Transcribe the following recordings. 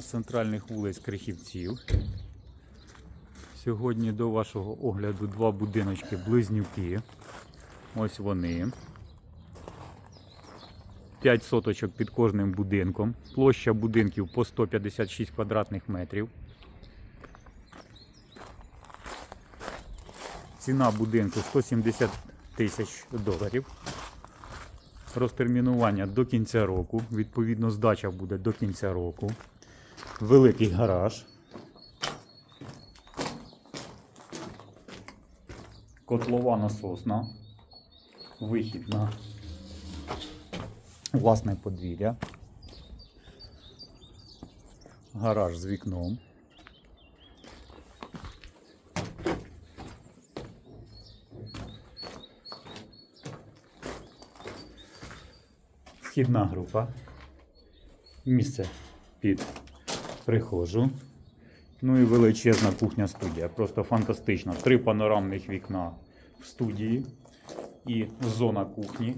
з центральних вулиць Крихівців. Сьогодні до вашого огляду два будиночки близнюки. Ось вони. 5 соточок під кожним будинком. Площа будинків по 156 квадратних метрів. Ціна будинку 170 тисяч доларів. Розтермінування до кінця року. Відповідно, здача буде до кінця року. Великий гараж. Котлова насосна. Вихід на власне подвір'я. Гараж з вікном. Вхідна група. Місце під прихожу. Ну і величезна кухня студія. Просто фантастично. Три панорамних вікна в студії і зона кухні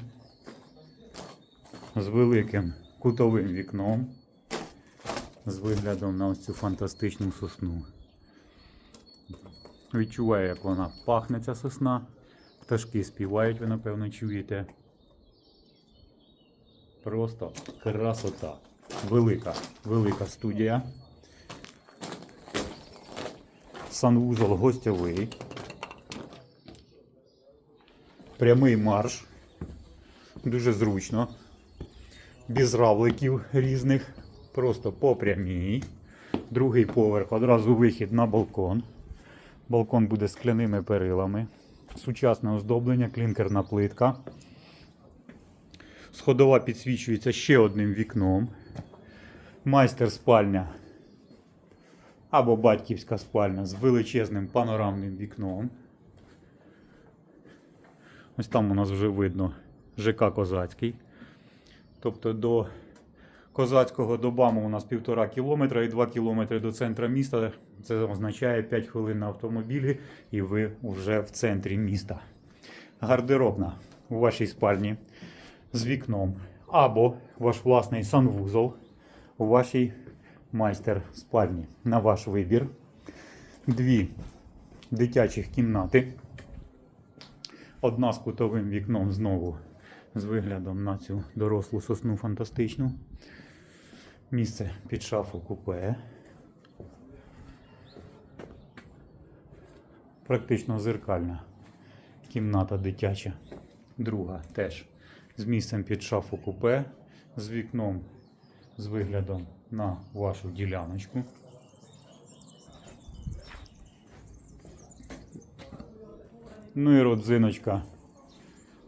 з великим кутовим вікном. З виглядом на ось цю фантастичну сосну. Відчуваю, як вона пахне ця сосна. Пташки співають, ви напевно чуєте. Просто красота. Велика, велика студія. Санвузол гостьовий. Прямий марш. Дуже зручно. Без равликів різних. Просто по прямій. Другий поверх, одразу вихід на балкон. Балкон буде скляними перилами. Сучасне оздоблення, клінкерна плитка. Сходова підсвічується ще одним вікном. Майстер спальня або батьківська спальня з величезним панорамним вікном. Ось там у нас вже видно ЖК Козацький. Тобто до Козацького до БАМу у нас півтора кілометра і 2 кілометри до центра міста. Це означає 5 хвилин на автомобілі, і ви вже в центрі міста. Гардеробна у вашій спальні з вікном. Або ваш власний санвузол у вашій майстер спальні. На ваш вибір. Дві дитячих кімнати. Одна з кутовим вікном знову з виглядом на цю дорослу сосну фантастичну. Місце під шафу купе. Практично зеркальна кімната дитяча. Друга теж з місцем під шафу купе, з вікном з виглядом на вашу діляночку. Ну і родзиночка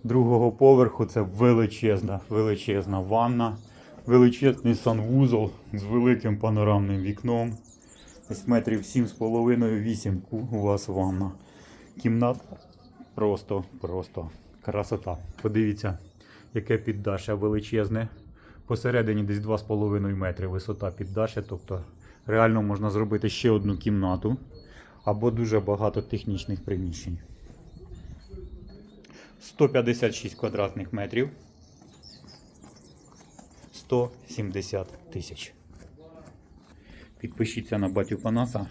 другого поверху це величезна, величезна ванна, величезний санвузол з великим панорамним вікном. Десь метрів 7,5-8 у вас ванна. Кімната просто, просто красота. Подивіться, яке піддашя величезне. Посередині десь 2,5 метри висота піддашя. Тобто реально можна зробити ще одну кімнату або дуже багато технічних приміщень. 156 квадратних метрів. 170 тисяч. Підпишіться на батю Панаса.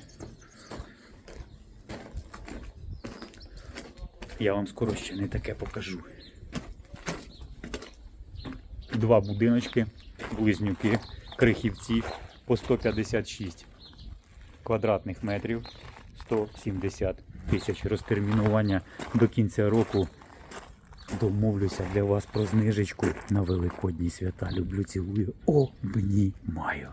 Я вам скоро ще не таке покажу. Два будиночки, близнюки, крихівці по 156 квадратних метрів, 170 тисяч розтермінування до кінця року. Домовлюся для вас про знижечку на великодні свята. Люблю, цілую, обнімаю.